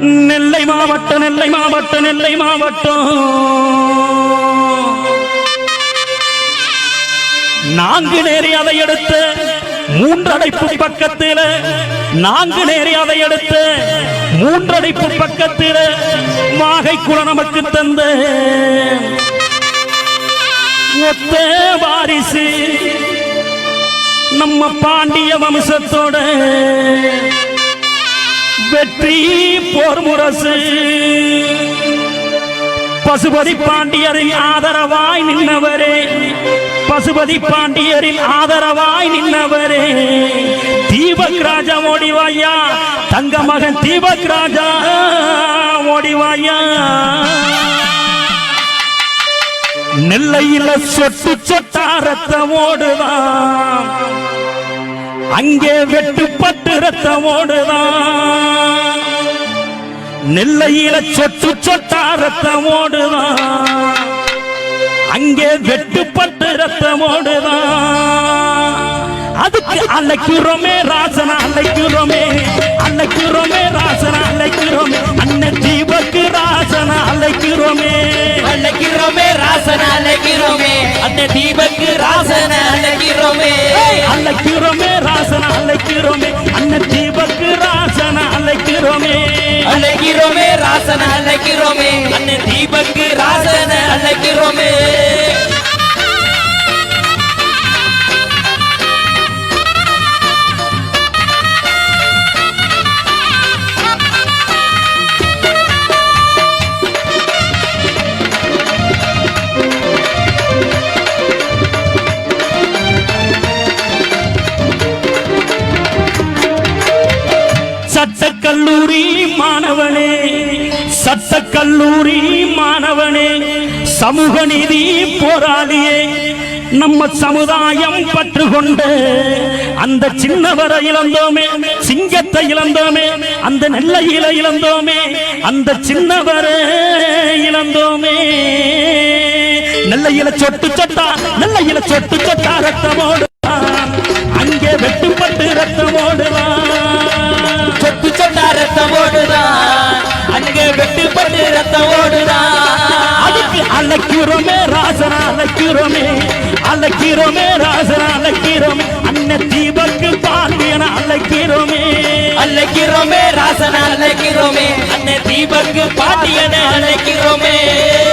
நெல்லை மாவட்டம் நெல்லை மாவட்டம் நெல்லை மாவட்டம். நான்கு நேரி அதை எடுத்து மூன்றடைப்பு பக்கத்தில். நான்கு நேரி அதை எடுத்து மூன்றடைப்பு பக்கத்தில். மாகை குல நமக்கு தந்த. ஒத்த வாரிசு நம்ம பாண்டிய வம்சத்தோட. வெற்றி போர் முரசு. பசுபதி பாண்டியரின் ஆதரவாய் நின்றவரே பசுபதி பாண்டியரின் ஆதரவாய் நின்றவரே தீபக் ராஜா ஓடிவாயா தங்க மகன் தீபக் ராஜா ஓடிவாயா நெல்லையில சொட்டு சொட்டா ரத்தம் ஓடுதான் அங்கே வெட்டுப்பட்டு ரத்தம் ஓடுதான் நெல்லையில சொட்டு சொட்டா ரத்தம் ஓடுதான் அங்கே வெட்டுப்பட்டு ரத்தம் ஓடுதான் அதுக்கு அழைக்கிறோமே ராசனா அழைக்கிறோமே அழைக்கிறோமே ராசனா அழைக்கிறோமே அண்ணன் தீபக்கு ராசனா அழைக்கிறோமே. அழைக்கிறோமே ராசன அழைக்கிறோமே அண்ணன் தீபக்கு ராசன அழைக்கிறோமே. அழைக்கிறோமே ராசனா அழைக்கிறோமே. அண்ணன் தீபக்கு ராசனா அழைக்கிறோமே. அழைக்கிறோமே ராசன அழைக்கிறோமே. அந்த தீபக்கு ராசன அழைக்கிறோமே. கல்லூரி மாணவனே சமூக நீதி போராளியே நம்ம சமுதாயம் பற்று கொண்டு அந்த சின்னவரை இழந்தோமே சிங்கத்தை இழந்தோமே அந்த நெல்லையில இழந்தோமே அந்த சின்னவரை இழந்தோமே. நெல்லையில சொட்டு சொட்டா நெல்லையில சொட்டு சொட்டா ரத்தமோடு அழைக்கிறோமே ராசனா அழைக்கிறோமே. அழைக்கிறோமே ராசனா அழைக்கிறோமே. அண்ணன் தீபக்கு பாண்டியன அழைக்கிறோமே. அழைக்கிறோமே ராசனா அழைக்கிறோமே. அந்த தீபக்கு பாட்டியன அழைக்கிறோமே.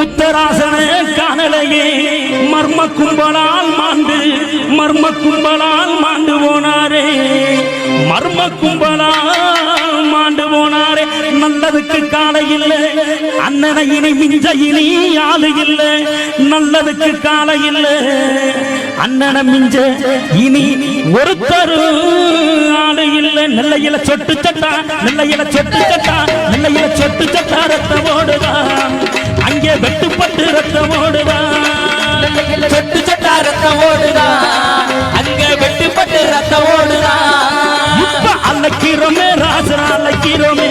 உத்தராசனே காணலையே மர்ம கும்பலால் மாண்டு மர்ம கும்பலால் மாண்டு போனாரே. மர்ம கும்பலால் மாண்டு போனாரே. நல்லதுக்கு காலை இல்லை அண்ணனை இனி மிஞ்ச இனி ஆளு இல்லை. நல்லதுக்கு காலை இல்லை அண்ணனை மிஞ்ச இனி ஒருத்தரு ஆளு இல்லை. நெல்லையில சொட்டு சட்டா நெல்லையில சொட்டு சட்டா நெல்லையில சொட்டு சட்டா ரத்தம் ஓடுதான் அங்கே வெட்டுப்பட்டு ரத்தம் ஓடுதான். சொட்டு சொட்டா ரத்தம் ஓடுதான். அங்க வெட்டுப்பட்டு ரத்தம் ஓடுதான். இப்ப அழைக்கிறோமே ராசனா அழைக்கிறோமே.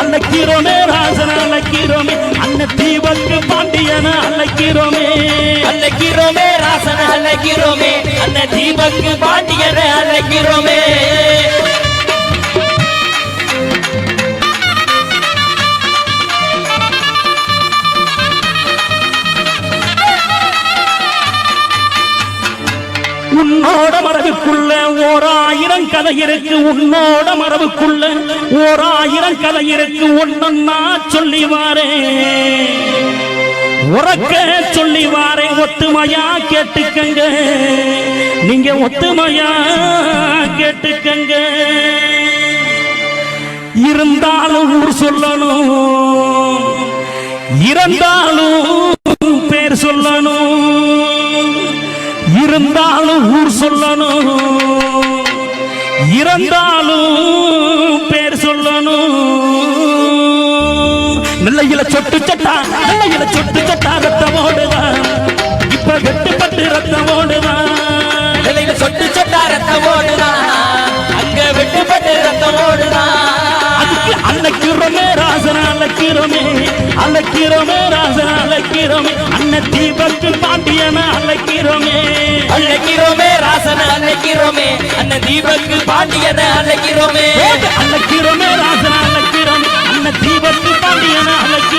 அழைக்கிறோமே ராசனா அழைக்கிறோமே. அண்ணன் தீபக்கு பாண்டியன அழைக்கிறோமே. அழைக்கிறோமே ராசன அழைக்கிறோமே. அந்த தீபக்கு பாண்டியனை அழைக்கிறோமே. ஓராயிரம் ஓர் கதை இருக்கு உன்னோட மரபுக்குள்ள. ஓராயிரம் ஆயிரம் கதை இருக்கு சொல்லி வாரே உறக்க சொல்லி வாரே ஒத்துமையா கேட்டுக்கங்க. நீங்க ஒத்துமையா கேட்டுக்கங்க. இருந்தாலும் ஊர் சொல்லணும். இறந்தாலும் இறந்தாலும் பேர் சொல்லணும். நெல்லையில சொட்டு சட்டா நெல்லையில சொட்டு சட்டா ரத்தம் ஓடுதான் இப்ப வெட்டுப்பட்டு ரத்தம் ஓடுதான் நிலையில சொட்டு சொட்டா ரத்தம் ஓடுதான் அங்க வெட்டுப்பட்டு ரத்தம் ஓடுதான் அதுக்கு அன்னைக்கு அழைக்கிறோமே. அழைக்கிறோமே ராசன அழைக்கிறோமே அண்ணன் தீபக்கு பாண்டியன அழைக்கிறோமே அழைக்கிறோமே ராசன அழைக்கிறோமே அண்ணன் தீபக்கு பாண்டியன அழைக்கிறோம்